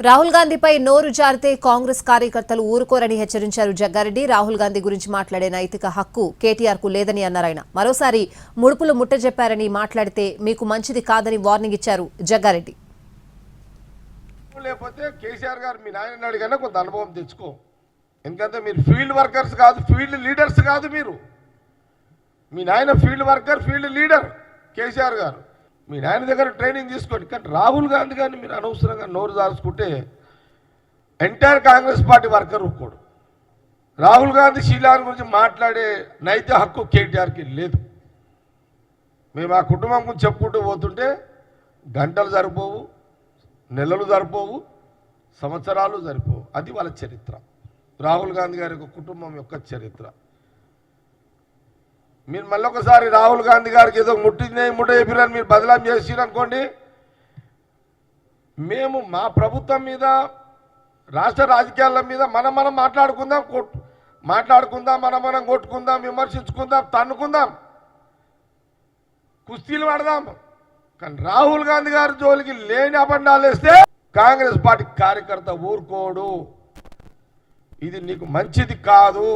రాహుల్ గాంధీపై నోరు జారితే కాంగ్రెస్ కార్యకర్తలు ఊరుకోరని హెచ్చరించారు జగ్గారెడ్డి. రాహుల్ గాంధీ గురించి మాట్లాడే నైతిక హక్కు కేటీఆర్కు లేదని అన్నారు ఆయన. మరోసారి ముడుపులు ముట్టజెప్పారని మాట్లాడితే మీకు మంచిది కాదని వార్నింగ్ ఇచ్చారు జగ్గారెడ్డి. లేకపోతే కేసీఆర్ గారు మీ నాయన అడిగినా కొంత అనుభవం తెచ్చుకో. ఎందుకంటే మీరు ఫీల్డ్ వర్కర్స్ కాదు ఫీల్డ్ లీడర్స్ కాదు మీరు. మీ నాయన field worker field leader KCR గారు. మీ నాయన దగ్గర ట్రైనింగ్ తీసుకోండి. కానీ రాహుల్ గాంధీ గారిని మీరు అనవసరంగా నోరు దాల్చుకుంటే ఎంటైర్ కాంగ్రెస్ పార్టీ వర్కర్ ఒప్పుకోడు రాహుల్ గాంధీ శీలాన్ గురించి మాట్లాడే నైతిక హక్కు కేటీఆర్కి లేదు. మేము ఆ కుటుంబం గురించి చెప్పుకుంటూ పోతుంటే గంటలు సరిపోవు నెలలు సరిపోవు సంవత్సరాలు సరిపోవు అది వాళ్ళ చరిత్ర. రాహుల్ గాంధీ గారి యొక్క కుటుంబం యొక్క చరిత్ర. మీరు మళ్ళీ ఒకసారి రాహుల్ గాంధీ గారికి ఏదో ముట్టిందే ముట్ట చెప్పిరని మీరు బదలాం చేసిరు అనుకోండి మేము మా ప్రభుత్వం మీద రాష్ట్ర రాజకీయాల మీద మనం మనం మాట్లాడుకుందాం మాట్లాడుకుందాం మనం మనం కొట్టుకుందాం విమర్శించుకుందాం తన్నుకుందాం కుస్తీలు పడదాం. కానీ రాహుల్ గాంధీ గారి జోలికి లేని అబండాలు వేస్తే కాంగ్రెస్ పార్టీ కార్యకర్త ఊరుకోడు. ఇది నీకు మంచిది కాదు.